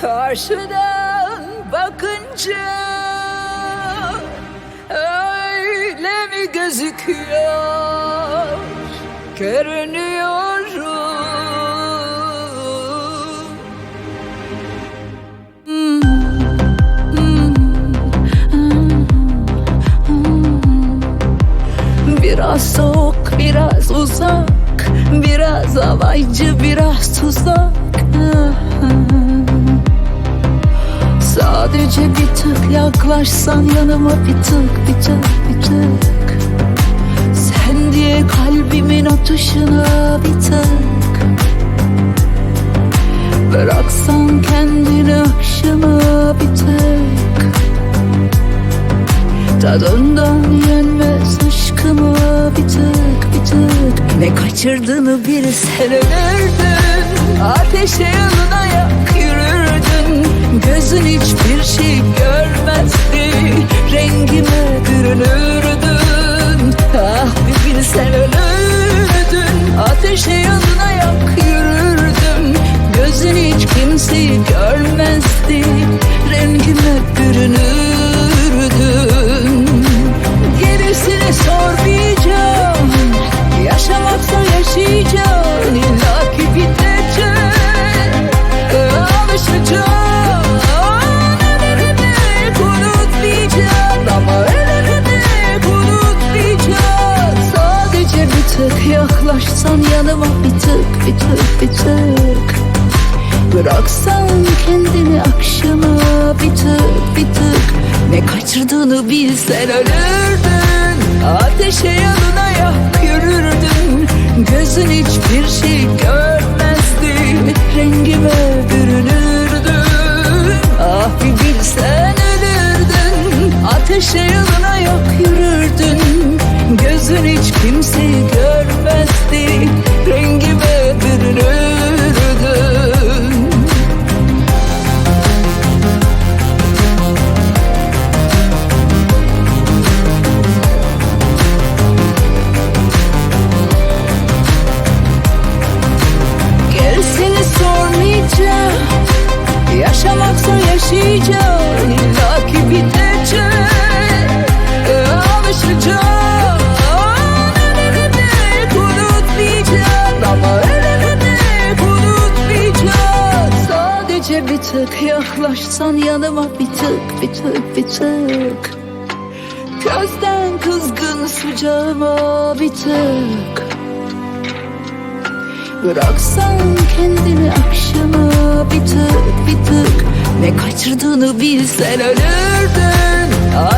Karşıdan bakınca öyle mi gözüküyor? Görünüyorum. Biraz soğuk, biraz uzak Biraz alaycı, biraz tuzak Sadece bir tık yaklaşsan yanıma bir tık, bir tık, bir tık. Sen diye kalbimin atışına bir tık. Bıraksan kendini akşama bir tık. Tadından yenmez aşkıma bir tık bir tık. Ne kaçırdığını bilsen ölürdün. Ateşe yanına yak hiç kimseyi görmezdi kendini akşama bir tık bir tık. Ne kaçırdığını bilsen ölürdün. Ateşe yanına yak yürürdün. Gözün hiçbir şey görmezdi. Rengime bürünürdün. Ah bir bilsen ölürdün. Ateşe yanına yak yürürdün. Gözün hiç kimseyi görmezdi tık yaklaşsan yanıma bir tık bir tık bir tık. Gözden kızgın sıcağıma bir tık. Bıraksan kendini akşama bir tık bir tık. Ne kaçırdığını bilsen ölürdün. Ateşe